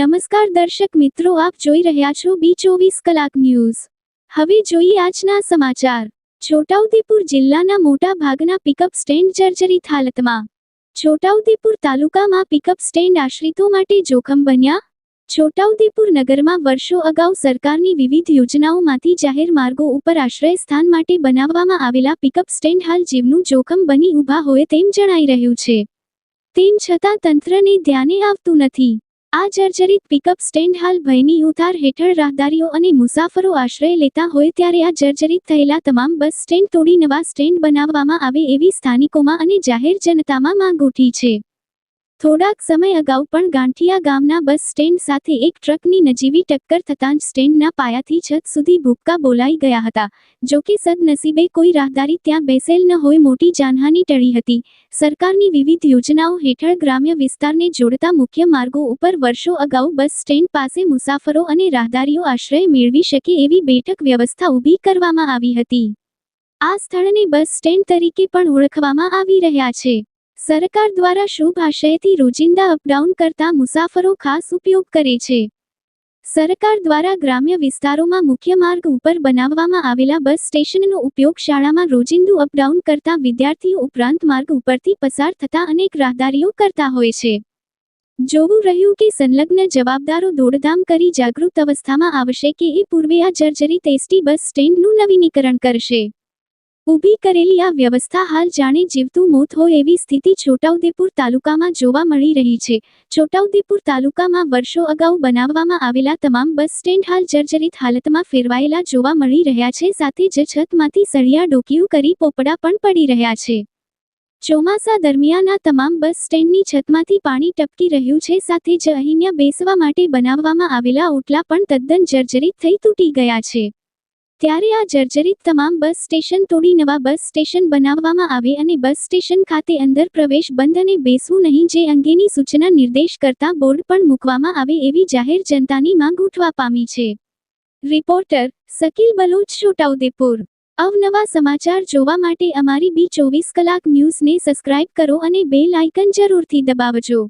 નમસ્કાર દર્શક મિત્રો, આપ જોઈ રહ્યા છો બી ચોવીસ કલાક ન્યૂઝ. હવે જોઈએ આજના સમાચાર. છોટાઉદેપુર જિલ્લાના મોટા ભાગના પિકઅપ સ્ટેન્ડ જર્જરિત હાલતમાં. છોટાઉદેપુર તાલુકામાં પિકઅપ સ્ટેન્ડ આશ્રિતો માટે જોખમ બન્યા. છોટાઉદેપુર નગરમાં વર્ષો અગાઉ સરકારની વિવિધ યોજનાઓમાંથી જાહેર માર્ગો ઉપર આશ્રય સ્થાન માટે બનાવવામાં આવેલા પિકઅપ સ્ટેન્ડ હાલ જીવનું જોખમ બની ઊભા હોય તેમ જણાઈ રહ્યું છે. તેમ છતાં તંત્રને ધ્યાને આવતું નથી. આ જર્જરિત પિકઅપ સ્ટેન્ડ હાલ ભયની ઉતાર હેઠળ રાહદારીઓ અને મુસાફરો આશ્રય લેતા હોય ત્યારે આ જર્જરિત થયેલા તમામ બસ સ્ટેન્ડ તોડી નવા સ્ટેન્ડ બનાવવામાં આવે એવી સ્થાનિકોમાં અને જાહેર જનતામાં માંગ ઉઠી છે. થોડાક સમય અગાઉ પણ ગાંઠિયા ગામના બસ સ્ટેન્ડ સાથે એક ટ્રકની નજીવી ટક્કર થતાં જ સ્ટેન્ડના પાયાથી છત સુધી ભૂક્કા બોલાઈ ગયા હતા. જો કે સદનસીબે કોઈ રાહદારી ત્યાં બેસેલ ન હોય મોટી જાનહાની ટળી હતી. સરકારની વિવિધ યોજનાઓ હેઠળ ગ્રામ્ય વિસ્તારને જોડતા મુખ્ય માર્ગો ઉપર વર્ષો અગાઉ બસ સ્ટેન્ડ પાસે મુસાફરો અને રાહદારીઓ આશ્રય મેળવી શકે એવી બેઠક વ્યવસ્થા ઊભી કરવામાં આવી હતી. આ સ્થળને બસ સ્ટેન્ડ તરીકે પણ ઓળખવામાં આવી રહ્યા છે. સરકાર દ્વારા શુભ આશયથી રોજિંદા અપડાઉન કરતા મુસાફરો ખાસ ઉપયોગ કરે છે. સરકાર દ્વારા ગ્રામ્ય વિસ્તારોમાં મુખ્ય માર્ગ ઉપર બનાવવામાં આવેલા બસ સ્ટેશનનો ઉપયોગ શાળામાં રોજિંદુ અપડાઉન કરતા વિદ્યાર્થીઓ ઉપરાંત માર્ગ ઉપરથી પસાર થતા અનેક રાહદારીઓ કરતા હોય છે. જોવું રહ્યું કે સંલગ્ન જવાબદારો દોડધામ કરી જાગૃત અવસ્થામાં આવશે કે એ પૂર્વે આ જર્જરી ટેસ્ટી બસ સ્ટેન્ડનું નવીનીકરણ કરશે. ઊભી કરેલી આ વ્યવસ્થા હાલ જાણે જીવતું મોત હોય એવી સ્થિતિ છોટાઉદેપુર તાલુકામાં જોવા મળી રહી છે. છોટાઉદેપુર તાલુકામાં વર્ષો અગાઉ બનાવવામાં આવેલા તમામ બસ સ્ટેન્ડ હાલ જર્જરિત હાલતમાં ફેરવાયેલા જોવા મળી રહ્યા છે. સાથે જ છતમાંથી સળિયા ડોકિયું કરી પોપડા પણ પડી રહ્યા છે. ચોમાસા દરમિયાન તમામ બસ સ્ટેન્ડની છતમાંથી પાણી ટપકી રહ્યું છે. સાથે જ અહીંયા બેસવા માટે બનાવવામાં આવેલા ઓટલા પણ તદ્દન જર્જરિત થઈ તૂટી ગયા છે. ત્યારે આ જર્જરિત તમામ બસ સ્ટેશન તોડી નવા બસ સ્ટેશન બનાવવામાં આવે અને બસ સ્ટેશન ખાતે અંદર પ્રવેશ બંધ અને બેસવું નહીં જે અંગેની સૂચના નિર્દેશ કરતા બોર્ડ પણ મૂકવામાં આવે એવી જાહેર જનતાની માંગ ઉઠવા પામી છે. રિપોર્ટર શકીલ બલોચ, છોટાઉદેપુર. અવનવા સમાચાર જોવા માટે અમારી બી ચોવીસ કલાક ન્યૂઝને સબસ્ક્રાઇબ કરો અને બેલ આઇકન જરૂરથી દબાવજો.